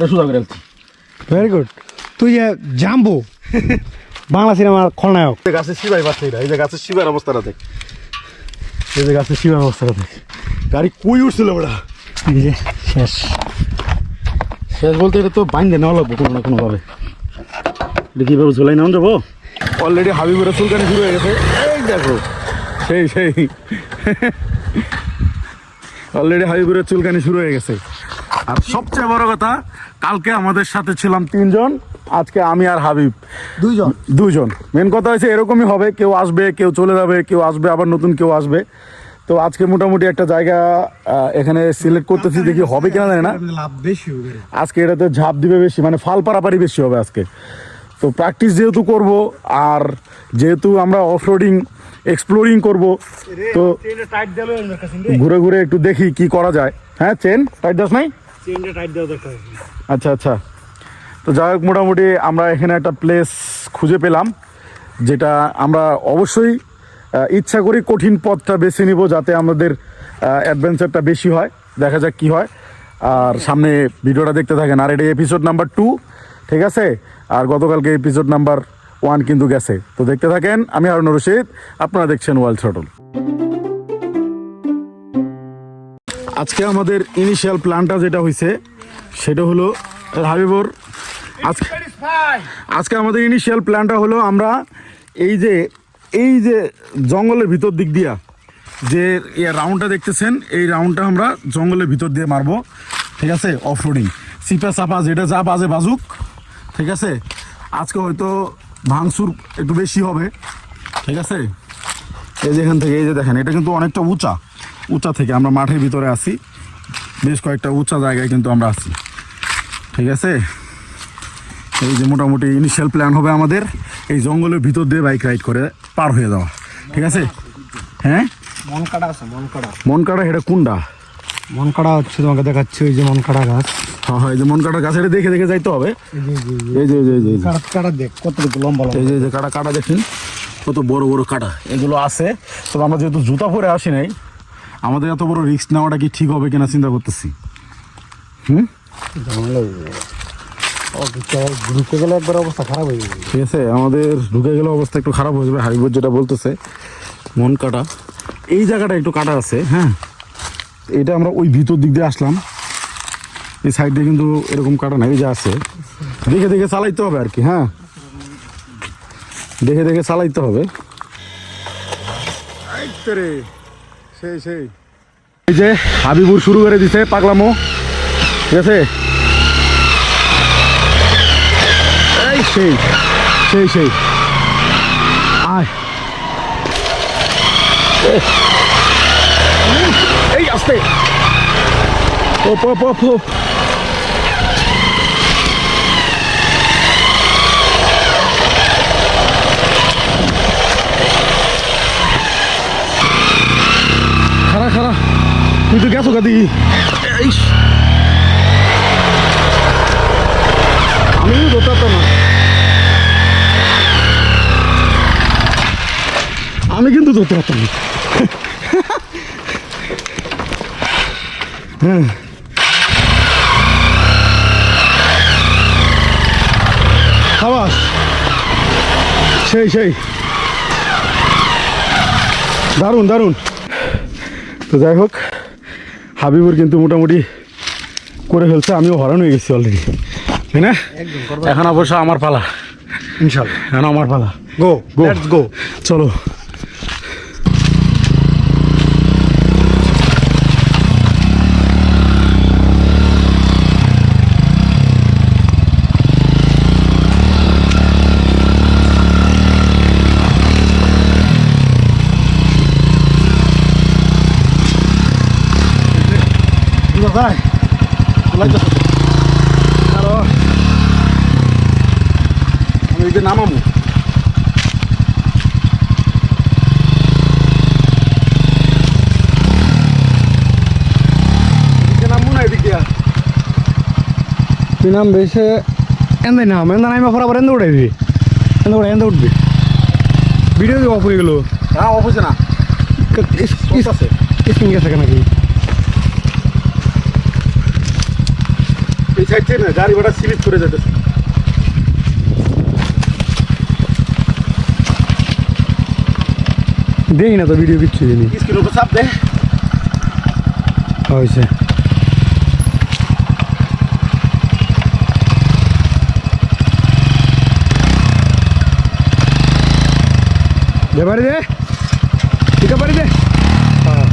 এটা সোজা করে ভেরি গুড তুই যে জাম্বো বাংলা সিনেমার খলনায়ক। এই গাছের শিবাই পাচ্ছে এই যে গাছের শিবার অবস্থাটা দেখ। এই যে গাছের শিবার অবস্থাটা দেখ। গাড়ি কুই উঠছিল ওটা এই যে শেষ। শেষ বলতে এটা তো বাইন্দে নেওয়া লাগবো কোনো না কোনোভাবে। এটা কীভাবে ঝোলাই নেওয়া যাব? অলরেডি হাবিবুরের চুলকানি শুরু হয়ে গেছে। এই দেখো সেই সেই। অলরেডি হাবিবুরের চুলকানি শুরু হয়ে গেছে। আর সবচেয়ে বড় কথা কালকে আমাদের সাথে ছিলাম তিনজন আজকে আমি আর হাবিব। দুইজন? দুজন মেন কথা হয়েছে এরকমই হবে কেউ আসবে কেউ চলে যাবে কেউ আসবে আবার নতুন কেউ আসবে। তো আজকে মোটামুটি একটা জায়গা এখানে সিলেক্ট করতেছি দেখি হবে কিনা জানি না। আজকে এটাতে ঝাঁপ দিবে বেশি মানে ফাল পারাপারি বেশি হবে আজকে। তো প্র্যাকটিস যেহেতু করব আর যেহেতু আমরা অফ রোডিং এক্সপ্লোরিং করব তো ঘুরে ঘুরে একটু দেখি কি করা যায়। হ্যাঁ চেন টাইট দাস নাই? আচ্ছা আচ্ছা। তো যাই হোক, মোটামুটি আমরা এখানে একটা প্লেস খুঁজে পেলাম, যেটা আমরা অবশ্যই ইচ্ছা করি কঠিন পথটা বেছে নিব যাতে আমাদের অ্যাডভেঞ্চারটা বেশি হয়। দেখা যাক কি হয়। আর সামনে ভিডিওটা দেখতে থাকেন। আর এটা এপিসোড নাম্বার টু ঠিক আছে? আর গতকালকে এপিসোড নাম্বার ওয়ান কিন্তু গেছে। তো দেখতে থাকেন, আমি হারুন রশিদ, আপনারা দেখছেন ওয়ার্ল্ড শটল আজকে আমাদের ইনিশিয়াল প্ল্যানটা যেটা হয়েছে সেটা হলো হাবিবর, আজকে আজকে আমাদের ইনিশিয়াল প্ল্যানটা হলো আমরা এই যে এই যে জঙ্গলের ভিতর দিক দিয়া যে রাউন্ডটা দেখতেছেন, এই রাউন্ডটা আমরা জঙ্গলের ভিতর দিয়ে মারবো। ঠিক আছে? অফ রোডিং সিপা চাপা যেটা যা বাজে বাজুক। ঠিক আছে? আজকে হয়তো ভাঙচুর একটু বেশি হবে। ঠিক আছে? এই যে এখান থেকে, এই যে দেখেন, এটা কিন্তু অনেকটা উঁচা। উঁচা থেকে আমরা মাঠের ভিতরে আছি। বেশ কয়েকটা উঁচা জায়গায় কিন্তু আমরা আছি। ঠিক আছে? এই যে মোটামুটি ইনিশিয়াল প্ল্যান হবে আমাদের। এই জঙ্গলের ভিতর দিয়ে বাইক রাইড করে পার হয়ে যাওয়া। ঠিক আছে? হ্যাঁ? মন কাটা আছে মন কাটা মন কাটা এটা কুন্ডা মন কাটা হচ্ছে তোমাকে দেখাচ্ছি ওই যে মন কাটা গাছ। হ্যাঁ হয় যে গাছ এটা দেখে দেখে যাইতে হবে। এই যে এই এই কাটা দেখ কতটুকু লম্বা এই যে কাটা কাটা দেখেন। কত বড় বড় কাটা এগুলো আছে। তবে আমরা যেহেতু জুতা পরে আসি নাই আমাদের এত বড় রিস্ক নেওয়াটা কি ঠিক হবে কিনা চিন্তা করতেছি। হুম? ঢুকে গেলে একবার অবস্থা খারাপ হয়ে যাবে ঠিক আছে আমাদের ঢুকে গেলে অবস্থা একটু খারাপ হয়ে যাবে হাইবোর যেটা বলতেছে। মন কাটা। এই জায়গাটা একটু কাটা আছে হ্যাঁ? এটা আমরা ওই ভিতর দিক দিয়ে আসলাম। এই সাইড কিন্তু এরকম কাটা নাই যে আছে। দেখে দেখে চালাইতে হবে আর কি হ্যাঁ? দেখে দেখে চালাইতে হবে। রে, সেই সেই। এই যে হাবিবুর শুরু করে দিছে পাগলামো। ঠিক আছে? এই সেই সেই সেই। আয়। এই আস্তে। ওপ ওপ ওপ। তুই তো গেছো গাদি আমি পারতাম না। আমি কিন্তু ধরতে পারতাম না। হ্যাঁ। খাবাস। সেই সেই। দারুণ দারুণ। তো যাই হোক। হাবিবুর কিন্তু মোটামুটি করে ফেলছে আমিও হরান হয়ে গেছি অলরেডি তাই না? এখন অবশ্য আমার পালা। ইনশাল্লাহ। এখন আমার পালা। গো গো গো চলো। আমি এই যে নামামু না তুই নাম বেশে এন্দে নাম এন্দা নামে ফরাবার এন্দে উঠাইবি এন্দে উঠে এন্দে উঠবি ভিডিও অফ হয়ে গেল হ্যাঁ অবশ্যই না চলতেছে। স্ক্রিন গেছে নাকি এই না গাড়ি ভাড়া স্লিপ করে যেতেছে দেখি না তো ভিডিও কিচ্ছু দিনি স্ক্রিনের উপর চাপ দে হয়েছে। দে বাড়ি দে। ঠিক বাড়ি দে। হ্যাঁ।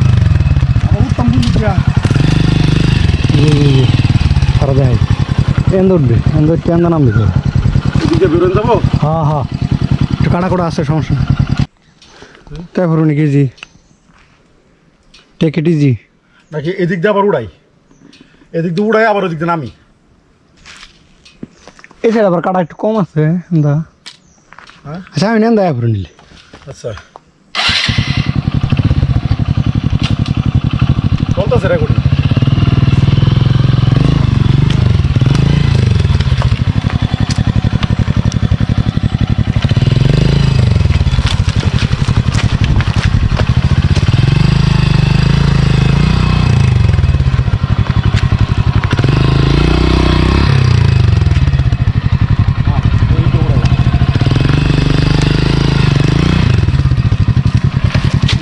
উত্তম বুঝি যা সারা দেয় এন্দ উঠবে এন্দ উঠতে এন্দ নামবে তো এদিকে বেরোন যাব? হ্যাঁ হ্যাঁ। একটু কাটা করে আসছে সমস্যা। তাই ভরুন কেজি টেক ইট ইজি নাকি এদিক দিয়ে আবার উড়াই? এদিক দিয়ে উড়াই আবার ওদিক দিয়ে নামি? এই সাইড আবার কাটা একটু কম আছে এন্দা হ্যাঁ? আচ্ছা আমি নেন দয়া ভরে নিলে। আচ্ছা। চলতেছে রেকর্ডিং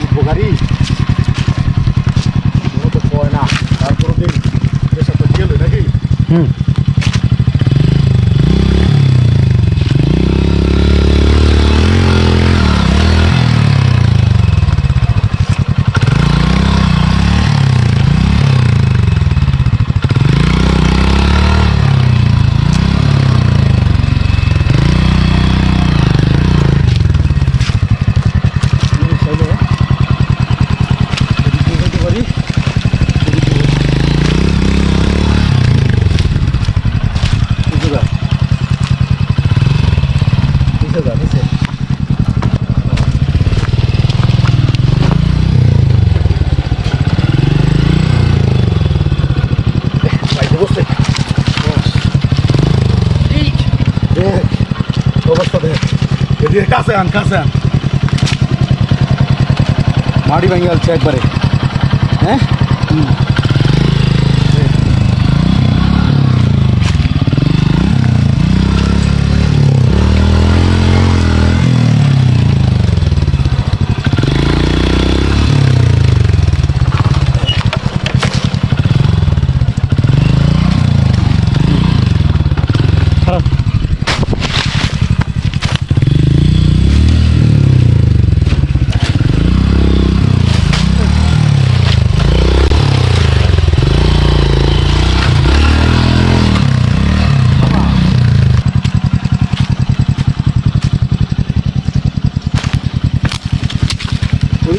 উপকারী কোনো তো কয় না তারপর দিন এর সাথে গেল নাকি হুম অবস্থা দেখ এদিকে কাছে আন কাছে আন মাটি ভেঙে যাচ্ছে একবারে হ্যাঁ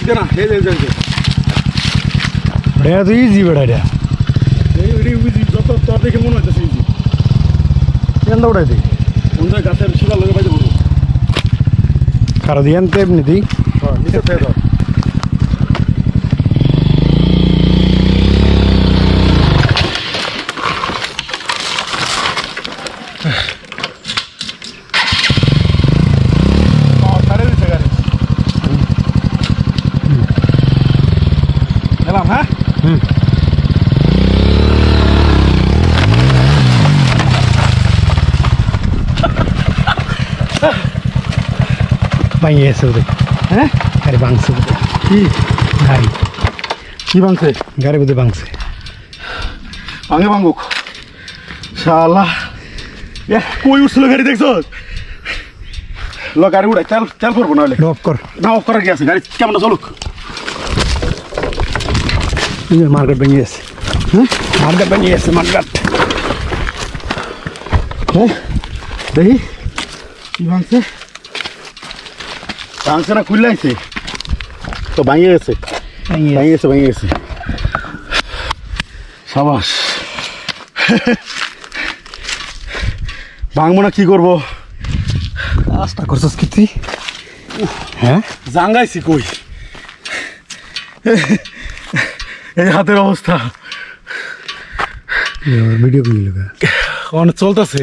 ওদিকে না যে, এই যে এটা তো ইজি বেড়া এটা এই এডি উইজি যত তোর দেখে মনে হইতেছে ইজি এন্দ উঠাই দিই কোন গাছের শিলা লগে পাইতে বলব খারাপ দিয়ে আনতে এমনি দিই নিচে থেকে ধর হ্যাঁ, ছাড়ে দিছে গাড়ি। গেলাম হ্যাঁ হুম ভাঙিয়ে গেছে ওদের হ্যাঁ গাড়ি ভাঙছে ওদের কি গাড়ি কি ভাঙছে গাড়ি বোধহয় ভাঙছে ভাঙে ভাঙুক শালা এ কই উঠছিল গাড়ি দেখছ ল গাড়ি উড়াই তেল তেল করব নাহলে ড্রপ কর না অফ করার কি আছে গাড়ি কেমন চলুক মার্কেট ভেঙে গেছে হ্যাঁ মার্কেট ভেঙে গেছে মার্কেট হ্যাঁ দেখি কি ভাঙছে ভাঙছে না খুললে তো ভাঙিয়ে গেছে। ভেঙে ভেঙে গেছে। ভেঙে গেছে। সাবাস। ভাঙবো না কি করব? কাজটা করছিস কি তুই? হ্যাঁ? জাঙ্গাইছি কই? এই হাতের অবস্থা। ভিডিও করলি অনেক চলতেছে।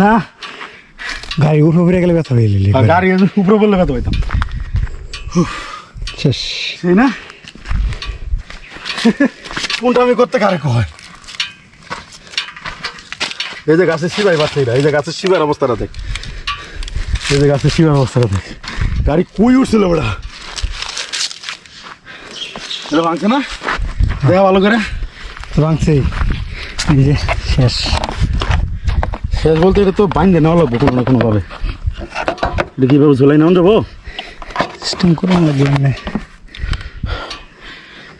না। গাড়ি উঠে উঠে গেলে ব্যথা হয়ে গেলি। গাড়ি উপরে বললে ব্যথা পাইতাম শেষ। সেই না? কোনটা আমি করতে কারে কয়? এই যে গাছের শিবাই বাচ্চা এই যে গাছের শিবার অবস্থাটা দেখ। এই যে গাছের শিবার অবস্থাটা দেখ। গাড়ি কুই উঠছিল ওটা এটা ভাঙছে না? দেখা ভালো করে। ভাঙছে। এই যে শেষ। শেষ বলতে এটা তো বাইন্দে নেওয়া লাগবো কোনো না কোনোভাবে এটা কীভাবে ঝোলাই নেওয়া যাব? সিস্টেম করে লাগবে মানে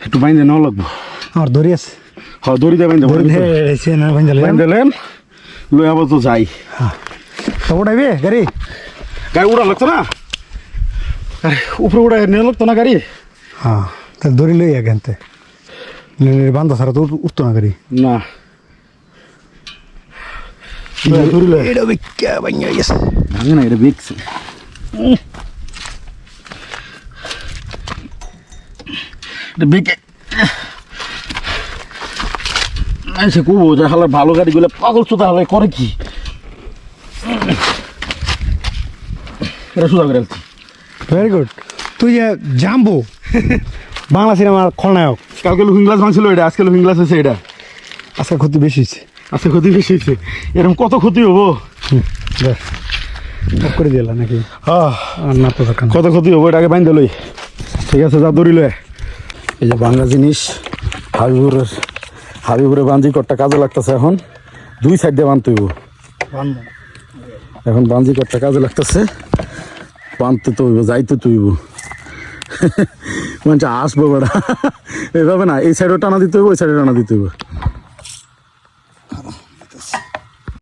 একটু বাইন্দে নেওয়া লাগবো। আমার দড়ি আছে। হ্যাঁ দড়ি দিয়ে বাইন্দে বাইন্দেলেন লই আবার তো যাই। তো উঠাইবে গাড়ি? গাড়ি উড়া লাগতো না? আরে উপরে উড়া নিয়ে লাগতো না গাড়ি? হ্যাঁ তাহলে দড়ি লই এখানতে বান্ধা ছাড়া তো উঠতো না গাড়ি। না। এটা ভাঙা গেছে ভাঙে না এটা বিকছে সে কুবো যে হালার ভালো গাড়িগুলো পাগল চোতা হালাই করে কি এটা সুদা করে ভেরি গুড তুই জাম্বো বাংলা সিনেমার খলনায়ক। কালকে লুহিং গ্লাস ভাঙছিল এটা আজকে লুহিং গ্লাস হয়েছে এটা। আজকে ক্ষতি বেশি হয়েছে। আজকে ক্ষতি বেশি হয়েছে। এরকম কত ক্ষতি হব? করে দিলা নাকি? না তো কত ক্ষতি হব এটাকে বাইন্দে লই। ঠিক আছে যা দৌড়িলে এই যে বাংলা জিনিস হাবিবুরের হাবিবুরের বাঞ্জি কটটা কাজে লাগতেছে এখন। দুই সাইড দিয়ে বানতে হইব। এখন বাঞ্জি কটটা কাজে লাগতেছে। বানতে তো হইব যাইতে তো হইব। মানে আসব বেড়া। এইভাবে না এই সাইডও টানা দিতে হইব ওই সাইডে টানা দিতে হইব।